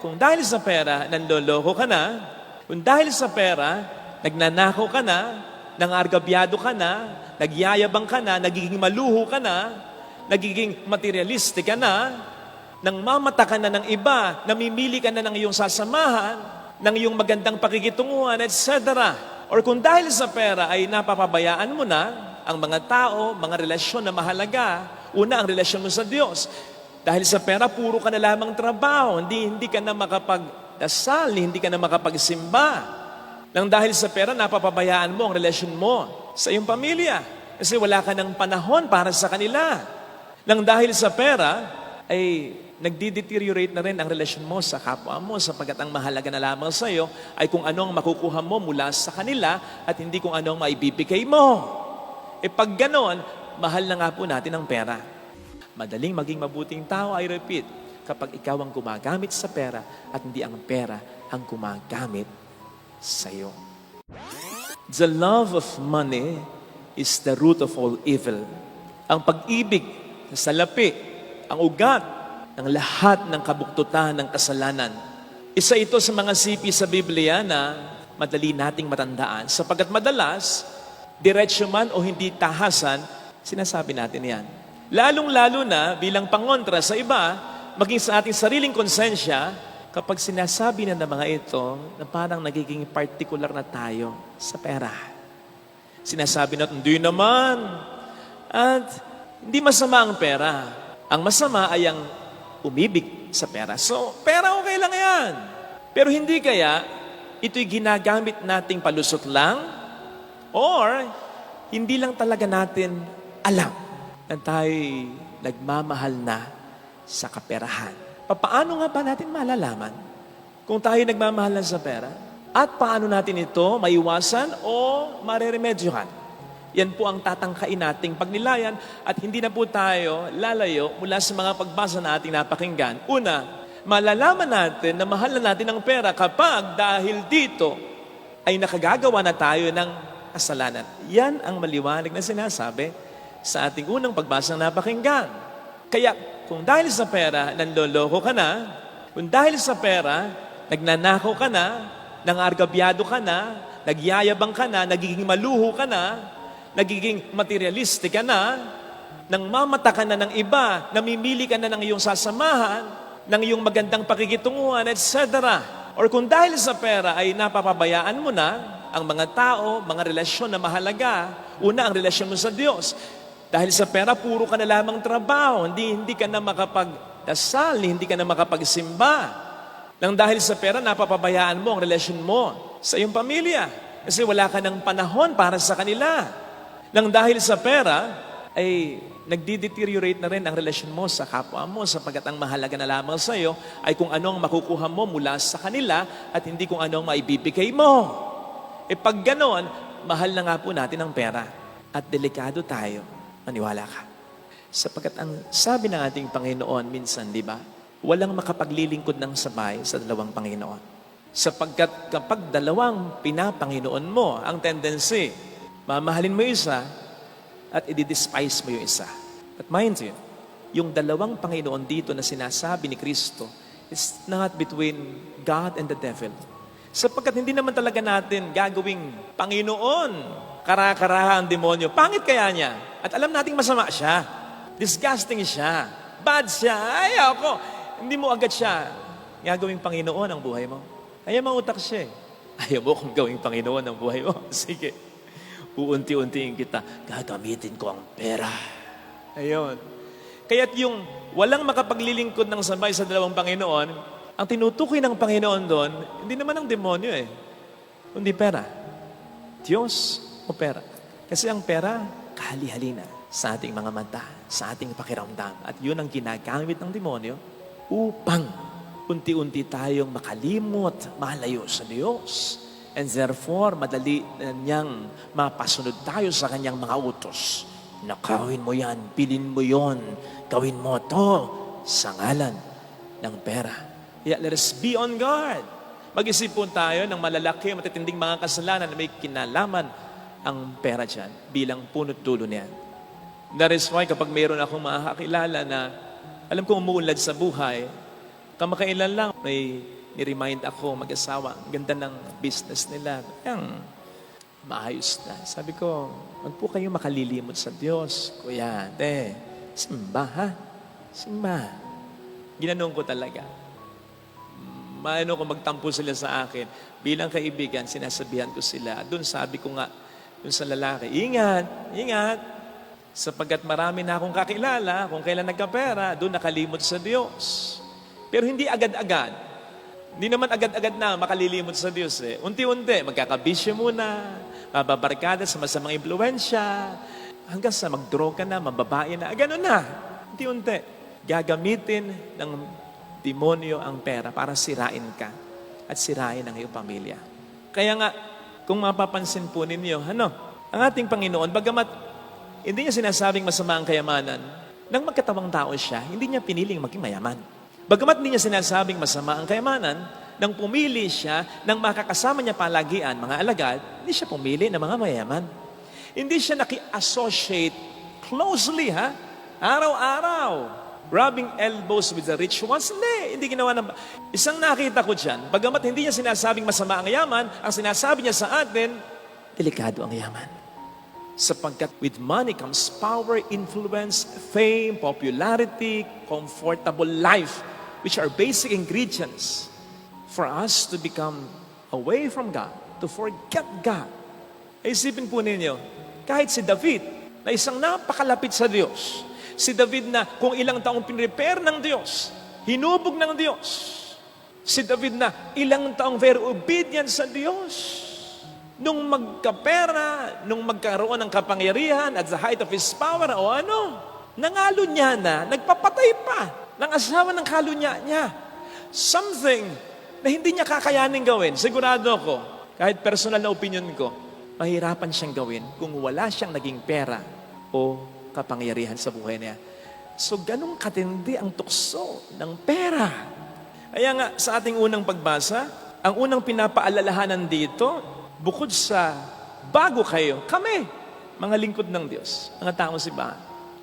Kung dahil sa pera, nanloloko ka na, kung dahil sa pera, nagnanakaw ka na, nangargabyado ka na, nagyayabang ka na, nagiging maluho ka na, nagiging materialistic ka na, nang mamata ka na ng iba, namimili ka na ng iyong sasamahan, ng iyong magandang pakikitunguhan, etc. Or kung dahil sa pera ay napapabayaan mo na ang mga tao, mga relasyon na mahalaga, una ang relasyon mo sa Diyos. Dahil sa pera, puro ka na lamang trabaho, hindi, hindi ka na makapagdasal, hindi ka na makapagsimba. Nang dahil sa pera, napapabayaan mo ang relasyon mo sa iyong pamilya. Kasi wala ka ng panahon para sa kanila. Nang dahil sa pera, ay nagdi-deteriorate na rin ang relasyon mo sa kapwa mo sapagkat ang mahalaga na lamang sa iyo ay kung ano ang makukuha mo mula sa kanila at hindi kung ano ang maibibigay mo. E pag ganon, mahal na nga po natin ang pera. Madaling maging mabuting tao, I repeat, kapag ikaw ang gumagamit sa pera at hindi ang pera ang gumagamit sa iyo. The love of money is the root of all evil. Ang pag-ibig sa salapi, ang ugat ng lahat ng kabuktutan ng kasalanan. Isa ito sa mga sipi sa Biblia na madali nating matandaan sapagkat madalas, diretsyo man o hindi tahasan, sinasabi natin yan. Lalong-lalo na bilang pangontra sa iba, maging sa ating sariling konsensya, kapag sinasabi na ng mga ito na parang nagiging particular na tayo sa pera. Sinasabi natin, hindi naman. At hindi masama ang pera. Ang masama ay ang umibig sa pera. So, pera okay lang yan. Pero hindi kaya ito'y ginagamit nating palusot lang or hindi lang talaga natin alam na tayo'y nagmamahal na sa kaperahan. Paano nga ba natin malalaman kung tayo nagmamahal na sa pera? At paano natin ito maiwasan o mareremedyohan? Yan po ang tatangkain nating pagnilayan at hindi na po tayo lalayo mula sa mga pagbasa na ating napakinggan. Una, malalaman natin na mahal na natin ang pera kapag dahil dito ay nakagagawa na tayo ng kasalanan. Yan ang maliwanag na sinasabi sa ating unang pagbasa na napakinggan. Kaya kung dahil sa pera, nanloloko ka na, kung dahil sa pera, nagnanakaw ka na, nangargabyado ka na, nagyayabang ka na, nagiging maluho ka na, nagiging materialistic ka na, nang mamata ka na ng iba, namimili ka na ng iyong sasamahan, ng iyong magandang pakikitunguhan, etc. Or kung dahil sa pera ay napapabayaan mo na ang mga tao, mga relasyon na mahalaga, una ang relasyon mo sa Diyos. Dahil sa pera, puro ka na lamang trabaho, hindi, hindi ka na makapagdasal, hindi ka na makapagsimba. Nang dahil sa pera, napapabayaan mo ang relasyon mo sa iyong pamilya. Kasi wala ka ng panahon para sa kanila. Nang dahil sa pera, ay nagdi-deteriorate na rin ang relasyon mo sa kapwa mo sapagkat ang mahalaga na lamang sa iyo ay kung ano ang makukuha mo mula sa kanila at hindi kung ano ang maibibigay mo. E pag ganon, mahal na nga po natin ang pera at delikado tayo. Maniwala ka. Sapagkat ang sabi ng ating Panginoon minsan, di ba? Walang makapaglilingkod ng sabay sa dalawang Panginoon. Sapagkat kapag dalawang pinapanginoon mo, ang tendency, mamahalin mo isa at i-despise mo yung isa. But mind you, yung dalawang Panginoon dito na sinasabi ni Kristo is not between God and the devil. Sapagkat hindi naman talaga natin gagawing Panginoon, kara-karaha ang demonyo. Pangit kaya niya? At alam nating masama siya. Disgusting siya. Bad siya. Ayaw ko. Hindi mo agad siya gagawing Panginoon ang buhay mo. Kaya mautak siya eh. Ayaw mo kung gawing Panginoon ang buhay mo. Sige. Uunti-untiin kita. Gagamitin ko ang pera. Ayun. Kaya't yung walang makapaglilingkod ng sabay sa dalawang Panginoon, ang tinutukoy ng Panginoon doon, hindi naman ang demonyo eh. Kundi pera. Diyos o pera. Kasi ang pera, kahali-halina sa ating mga mata, sa ating pakiramdam. At yun ang ginagamit ng demonyo upang unti-unti tayong makalimot, malayo sa Diyos. And therefore, madali na niyang mapasunod tayo sa kanyang mga utos. Nakawin mo yan, pilin mo yon, gawin mo to sa ngalan ng pera. Yeah, let us be on guard. Mag-isip po tayo ng malalaki, matitinding mga kasalanan na may kinalaman ang pera dyan bilang punot dulo niyan. That is why kapag mayroon akong mga kakilala na alam kong umuunlad sa buhay, Kamakailan lang, may ni-remind ako, mag-asawa, ganda ng business nila. Yang maayos na. Sabi ko, wag po kayo makalilimot sa Diyos. Kuya, ate, simba ha? Simba. Ginanong ko talaga. Maano ko magtampo sila sa akin. Bilang kaibigan, sinasabihan ko sila. Doon sabi ko nga, doon sa lalaki, ingat, ingat. Sapagkat marami na akong kakilala, kung kailan nagkapera, doon nakalimot sa Diyos. Pero hindi agad-agad. Hindi naman agad-agad na makalilimot sa Diyos eh. Unti-unti, magkakabisyo muna, mababarkada sa masamang impluensya, hanggang sa mag-draw ka na, mababae na, ganun na. Unti-unti. Gagamitin ng demonyo ang pera para sirain ka at sirain ang iyong pamilya. Kaya nga, kung mapapansin po ninyo, ano, ang ating Panginoon, bagamat hindi niya sinasabing masama ang kayamanan, nang magkatawang tao siya, hindi niya piniling maging mayaman. Bagamat hindi niya sinasabing masama ang kayamanan, nang pumili siya, nang makakasama niya palagian, mga alagad, hindi siya pumili ng mga mayaman. Hindi siya naki-associate closely, ha? Araw-araw. Rubbing elbows with the rich ones. Hindi, hindi ginawa ng... Isang nakita ko dyan, bagamat hindi niya sinasabing masama ang yaman, ang sinasabi niya sa atin, delikado ang yaman. Sapagkat with money comes power, influence, fame, popularity, comfortable life, which are basic ingredients for us to become away from God, to forget God. Isipin po ninyo, kahit si David, na isang napakalapit sa Diyos, si David na kung ilang taong pinrepare ng Diyos, hinubog ng Diyos, si David na ilang taong very obedient sa Diyos, nung magkapera, nung magkaroon ng kapangyarihan at the height of his power o ano, nangalo niya na, nagpapatay pa ng asawa ng kalunya niya. Something na hindi niya kakayanin gawin. Sigurado ako, kahit personal na opinion ko, mahirapan siyang gawin kung wala siyang naging pera o kapangyarihan sa buhay niya. So, ganun katindi ang tukso ng pera. Kaya nga, sa ating unang pagbasa, ang unang pinapaalalahanan dito, bukod sa bago kayo, kami, mga lingkod ng Diyos, mga taong simbahan,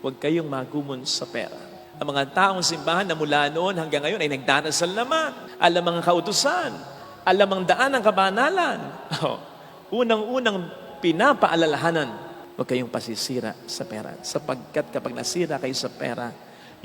huwag kayong magumon sa pera. Ang mga taong simbahan na mula noon hanggang ngayon ay nagdarasal naman. Alam ang kautusan. Alam ang daan ng kabanalan. Oh, Unang-unang pinapaalalahanan, huwag kayong pasisira sa pera. Sapagkat kapag nasira kayo sa pera,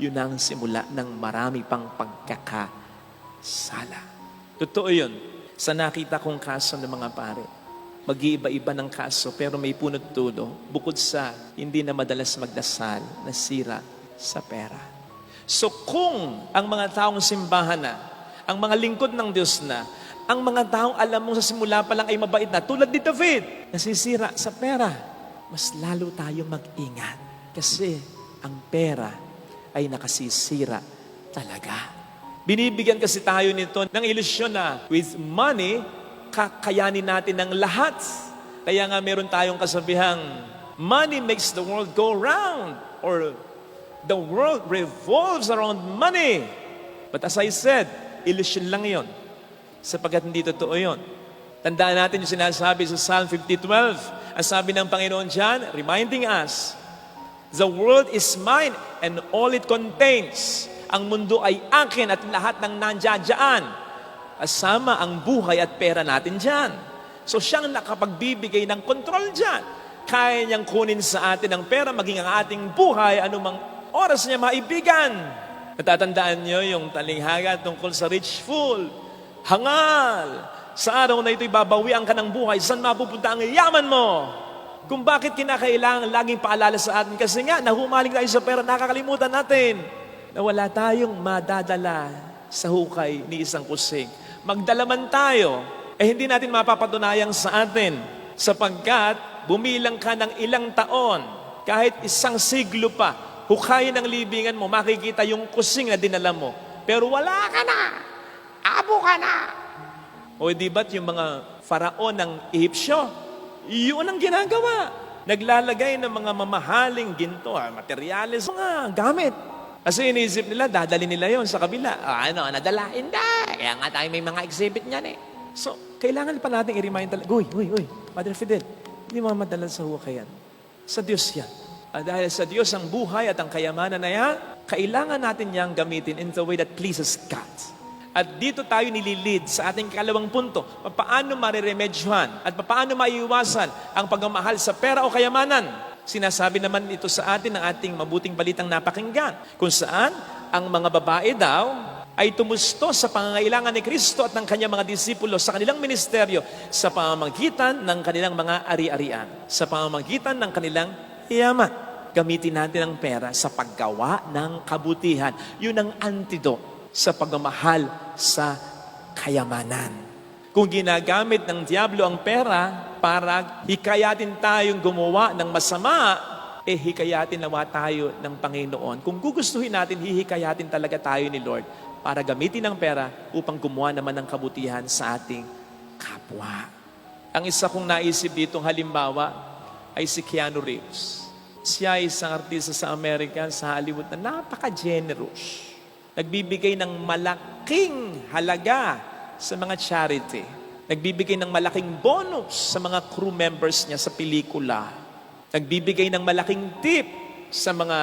yun ang simula ng marami pang pagkakasala. Totoo yun. Sa nakita kong kaso ng mga pare, mag-iiba-iba ng kaso pero may punot tulo bukod sa hindi na madalas magdasal, nasira sa pera. So kung ang mga taong simbahan na, ang mga lingkod ng Diyos na, ang mga taong alam mo sa simula pa lang ay mabait na, tulad ni David, nasisira sa pera, mas lalo tayo mag-ingat. Kasi ang pera ay nakasisira talaga. Binibigyan kasi tayo nito ng ilusyon na with money, kakayanin natin ang lahat. Kaya nga meron tayong kasabihang, money makes the world go round or the world revolves around money. But as I said, illusion lang yon sapagkat hindi totoo yon. Tandaan natin yung sinasabi sa Psalm 50.12. Ang sabi ng Panginoon dyan, reminding us, The world is mine and all it contains. Ang mundo ay akin at lahat ng nandiyadyaan. Asama ang buhay at pera natin dyan. So siyang nakapagbibigay ng kontrol dyan. Kaya niyang kunin sa atin ang pera, maging ang ating buhay, anumang oras niya maibigan. Natatandaan niyo yung talinghaga tungkol sa rich fool. Hangal! Sa araw na ito'y babawian ka ng buhay, saan mapupunta ang yaman mo? Kung bakit kinakailangan laging paalala sa atin kasi nga, nahumaling tayo sa pera, nakakalimutan natin na wala tayong madadala sa hukay ni isang kusing. Magdala man tayo, eh hindi natin mapapatunayang sa atin sapagkat bumilang ka ng ilang taon, kahit isang siglo pa, hukayin ng libingan mo, makikita yung kusing na dinala mo. Pero wala ka na! Abo ka na! O di ba't yung mga faraon ng Ehipsyo, yun ang ginagawa. Naglalagay ng mga mamahaling ginto, ah, materyales, mga gamit. Kasi iniisip nila, dadali nila yon sa kabila. Ah, ano, nadala? Hindi. Kaya nga tayo may mga exhibit niyan eh. So, kailangan pa natin i-remind talaga, Uy, uy, uy, Mother Fidel, hindi mo madala sa hukayan. Sa Diyos yan. Ah, dahil sa Diyos ang buhay at ang kayamanan na yan, kailangan natin niyang gamitin in the way that pleases God. At dito tayo nililid sa ating kalawang punto. Paano mareremedyohan at paano maiiwasan ang pagmamahal sa pera o kayamanan? Sinasabi naman ito sa atin ng ating mabuting balitang napakinggan. Kung saan ang mga babae daw ay tumusto sa pangangailangan ni Kristo at ng kanyang mga disipulo sa kanilang ministeryo sa pamamagitan ng kanilang mga ari-arian, sa pamamagitan ng kanilang yaman. Gamitin natin ang pera sa paggawa ng kabutihan. Yun ang antidote sa pagmamahal sa kayamanan. Kung ginagamit ng Diablo ang pera para hikayatin tayong gumawa ng masama, eh hikayatin nawa tayo ng Panginoon. Kung gugustuhin natin, hihikayatin talaga tayo ni Lord para gamitin ang pera upang gumawa naman ng kabutihan sa ating kapwa. Ang isa kong naisip ditong halimbawa ay si Keanu Reeves. Siya ay isang artista sa Amerika, sa Hollywood na napaka-generous. Nagbibigay ng malaking halaga sa mga charity. Nagbibigay ng malaking bonus sa mga crew members niya sa pelikula. Nagbibigay ng malaking tip sa mga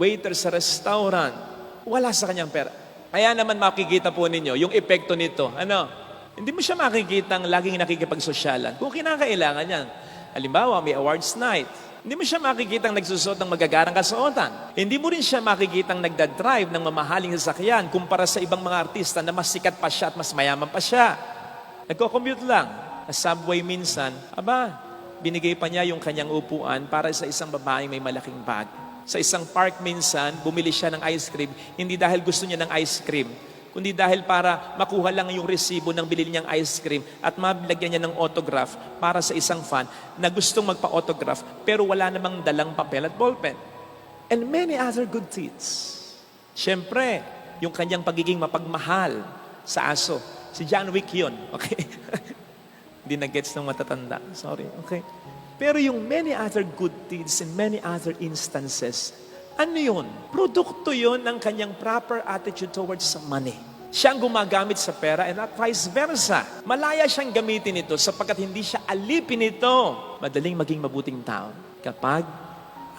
waiter sa restaurant. Wala sa kanyang pera. Kaya naman makikita po ninyo yung epekto nito. Ano? Hindi mo siya makikita ang laging nakikipagsosyalan. Kung kinakailangan yan. Halimbawa, may awards night. Hindi mo siya makikita ang nagsusot ng magagarang kasuotan. Hindi mo rin siya makikita ang nagdadrive ng mamahaling sasakyan kumpara sa ibang mga artista na mas sikat pa siya at mas mayaman pa siya. Nagko-commute lang. Sa subway minsan, aba, binigay pa niya yung kanyang upuan para sa isang babaeng may malaking bag. Sa isang park minsan, bumili siya ng ice cream, hindi dahil gusto niya ng ice cream, kundi dahil para makuha lang yung resibo ng bilhin niyang ice cream at mabilagyan niya ng autograph para sa isang fan na gustong magpa-autograph pero wala namang dalang papel at ballpen. And many other good deeds. Siyempre, yung kanyang pagiging mapagmahal sa aso. Si John Wick yun. Okay? Hindi na-gets ng matatanda. Sorry. Okay. Pero yung many other good deeds and many other instances, ano yun? Produkto yun ng kanyang proper attitude towards money. Siya ang gumagamit sa pera and not vice versa. Malaya siyang gamitin ito sapagkat hindi siya alipin ito. Madaling maging mabuting tao kapag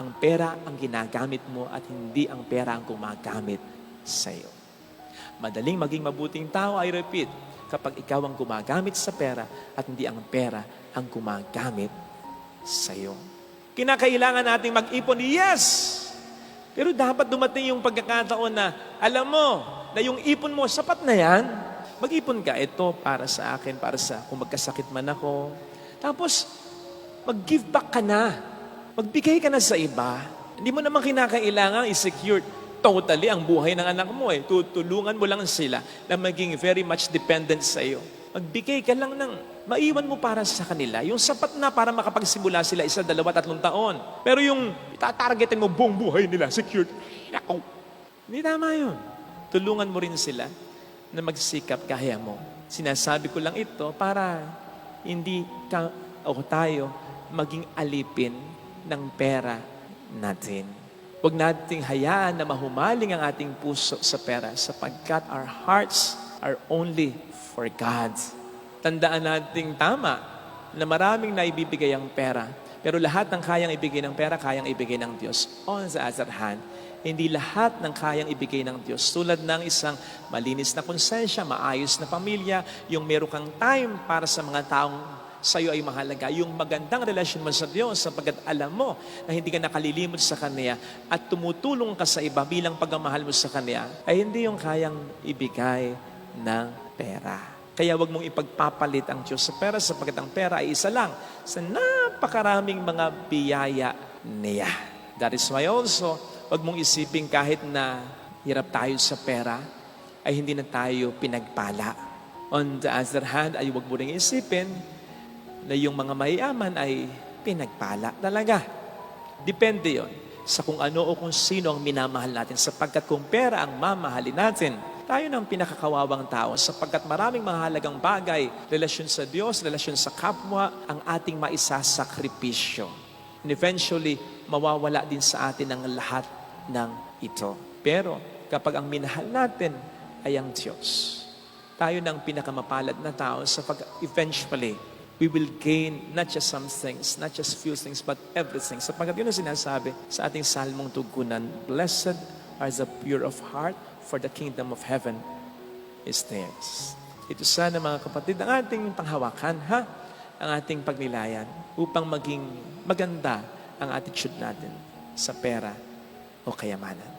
ang pera ang ginagamit mo at hindi ang pera ang gumagamit sa iyo. Madaling maging mabuting tao, I repeat, kapag ikaw ang gumagamit sa pera at hindi ang pera ang gumagamit sa iyo. Kinakailangan nating mag-ipon, yes! Pero dapat dumating yung pagkakataon na, alam mo, na yung ipon mo, sapat na yan. Mag-ipon ka, ito para sa akin, para sa kung magkasakit man ako. Tapos, mag-give back ka na. Magbigay ka na sa iba. Hindi mo naman kinakailangan i-secure totally ang buhay ng anak mo eh. Tutulungan mo lang sila na maging very much dependent sa iyo. Magbigay ka lang ng maiwan mo para sa kanila. Yung sapat na para makapagsimula sila isa, dalawa, tatlong taon. Pero yung itatargetin mo buong buhay nila, secured. Ako. Hindi tama yun. Tulungan mo rin sila na magsikap kaya mo. Sinasabi ko lang ito para hindi ka o tayo maging alipin ng pera natin. Huwag nating hayaan na mahumaling ang ating puso sa pera sapagkat our hearts are only for God. Tandaan nating tama na maraming naibibigay ang pera. Pero lahat ng kayang ibigay ng pera, kayang ibigay ng Diyos. On the other hand, hindi lahat ng kayang ibigay ng Diyos. Tulad ng isang malinis na konsensya, maayos na pamilya, yung meron kang time para sa mga taong sa iyo ay mahalaga. Yung magandang relasyon mo sa Diyos sapagkat alam mo na hindi ka nakalilimot sa Kanya at tumutulong ka sa iba bilang pagmamahal mo sa Kanya, ay hindi yung kayang ibigay ng pera. Kaya wag mong ipagpapalit ang Diyos sa pera sapagkat ang pera ay isa lang sa napakaraming mga biyaya niya. That is why also, wag mong isipin kahit na hirap tayo sa pera, ay hindi na tayo pinagpala. On the other hand, ay wag mo rin isipin na yung mga mayaman ay pinagpala talaga. Depende yon sa kung ano o kung sino ang minamahal natin sapagkat kung pera ang mamahalin natin, tayo ng pinakakawawang tao sapagkat maraming mahalagang bagay, relasyon sa Diyos, relasyon sa kapwa, ang ating maisasakripisyo. And eventually, mawawala din sa atin ang lahat ng ito. Pero kapag ang minahal natin ay ang Diyos, tayo ng pinakamapalad na tao sapagkat eventually, we will gain not just some things, not just few things, but everything. Sapagkat yun ang sinasabi sa ating salmong tugunan, Blessed are the pure of heart, for the kingdom of heaven is theirs. Ito sana mga kapatid, ang ating panghawakan, ha? Ang ating pagnilayan upang maging maganda ang attitude natin sa pera o kayamanan.